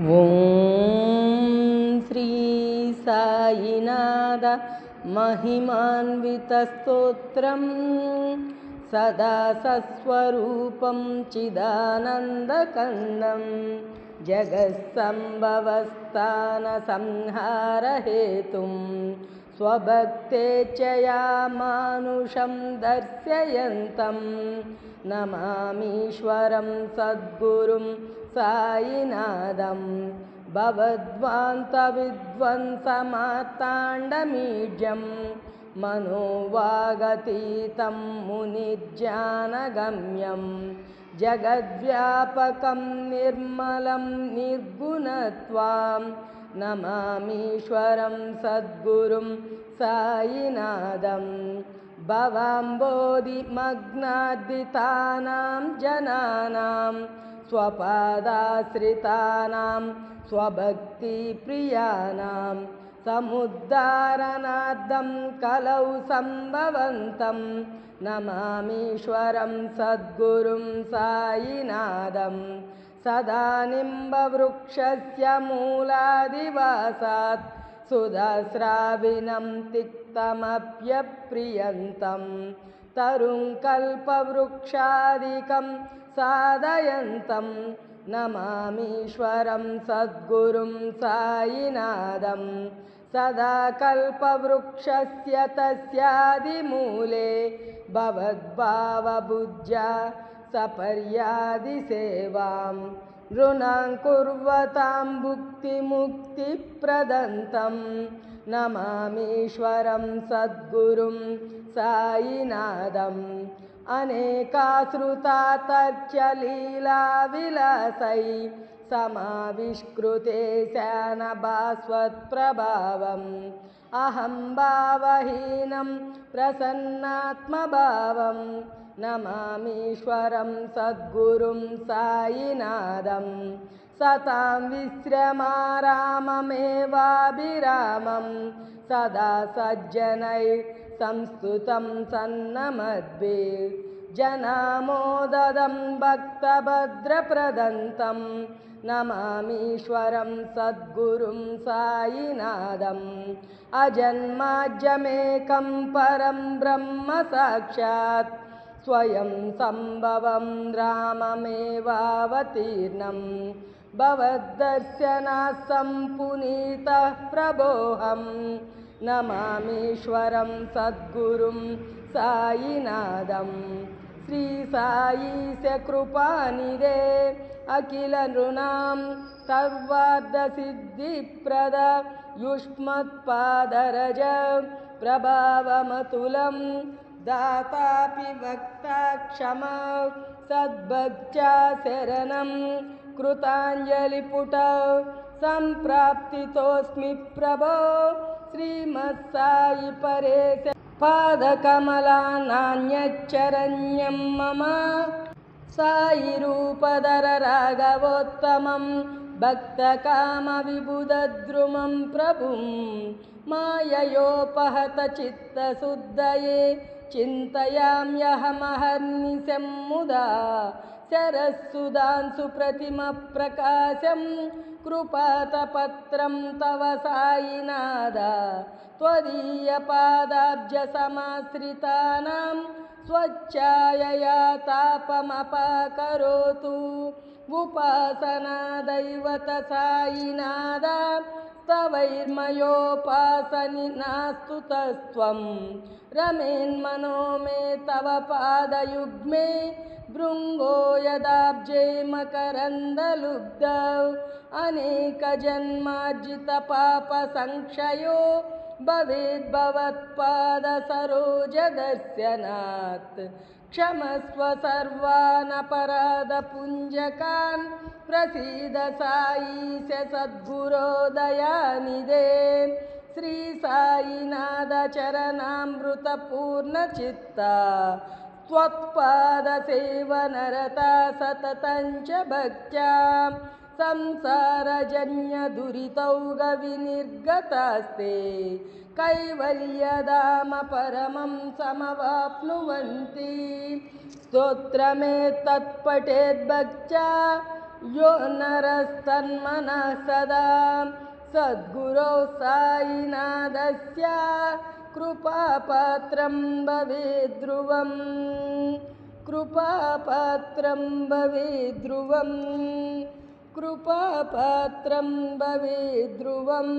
ॐ श्री साईनाद महिमान्वितस्तोत्रं सदा सस्वरूपं चिदानन्दकन्दं जगत्सम्भवस्थानसंहारहेतुं स्वभक्ते च या मानुषं दर्शयन्तं नमामीश्वरं सद्गुरुं सायिनादं भवद्वान्तविद्वंसमार्ताण्डमीड्यं मनोवागतीतं मुनिज्ञानगम्यं जगद्व्यापकं निर्मलं निर्गुणत्वां नमामीश्वरं सद्गुरुं सायिनादं भवाम्बोधिमग्नाद्दितानां जनानां स्वपादाश्रितानां स्वभक्तिप्रियाणां समुद्धारणार्थं कलौ सम्भवन्तं। नमामीश्वरं सद्गुरुं सायिनादं सदा निम्बवृक्षस्य मूलादिवासात् सुधास्राविनं तिक्तमप्यप्रियन्तं। तरुङ्कल्पवृक्षादिकं साधयन्तं नमामीश्वरं सद्गुरुं सायिनादं सदा कल्पवृक्षस्य तस्यादिमूले भवद्भावबुद्ध्या सपर्यादिसेवां नृणां कुर्वतां भुक्तिमुक्तिप्रदन्तं नमामीश्वरं सद्गुरुं सायिनादम् अनेकाश्रुता तर्चलीलाविलासै समाविष्कृते शानभास्वत्प्रभावम् अहं भावहीनं प्रसन्नात्मभावं नमामीश्वरं सद्गुरुं सायिनादं सतां विश्रमाराममेवाभिरामं सदा सज्जनै संस्तुतं सन्नमद्भे। जनामोददं भक्तभद्रप्रदन्तं। नमामीश्वरं सद्गुरुं सायिनादम् अजन्माज्यमेकं परं ब्रह्म साक्षात्। स्वयं सम्भवं राममेवावतीर्णं भवद्दर्शनात् सम्पुनीतः प्रभोऽहम् नमामीश्वरं सद्गुरुं सायिनादं श्रीसायीस्य कृपानिदे अखिलनृणां सर्वार्धसिद्धिप्रद युष्मत्पादरज प्रभावमतुलं दातापि वक्ता क्षमा सद्भक्त्या शरणं कृताञ्जलिपुट सम्प्राप्तितोऽस्मि प्रभो श्रीमत्सायि परेश। पादकमलानान्यच्चरण्यं मम। सायिरूपधर राघवोत्तमं भक्तकामविबुधद्रुमं प्रभुं। माययोपहतचित्तशुद्धये। चिन्तयाम्यहमहर्निशं मुदा शरस्सुधांसु प्रतिमप्रकाशं कृपातपत्रं तव सायिनाद त्वदीयपादाब्जसमाश्रितानां स्वच्छायया तापमपाकरोतु। उपासना दैवत सायिनाद तवैर्मयोपासनि नास्तु तस्त्वं। रमेन्मनो मे तव पादयुग्मे भृङ्गो यदाब्जे मकरन्दलुब्धौ अनेकजन्मार्जितपापसंक्षयो भवेद्भवत्पादसरोजदर्शनात् क्षमस्व सर्वानपराधपुञ्जकान् प्रसीद सायीश सद्गुरोदयानिदे श्रीसायिनाथचरणामृतपूर्णचित्ता त्वत्पादसेवनरता सततं च भक्त्या संसारजन्यदुरितौगविनिर्गतास्ते कैवल्यधाम परमं समवाप्नुवन्ति। स्तोत्रमेतत्पठेद्भक्त्या यो नरस्तन्मनः सदा। सद्गुरौ सायिनाथस्य कृपापात्रं भवेद्ध्रुवम् कृपापात्रं भवेद्ध्रुवम् कृपापात्रं भवेद्ध्रुवम्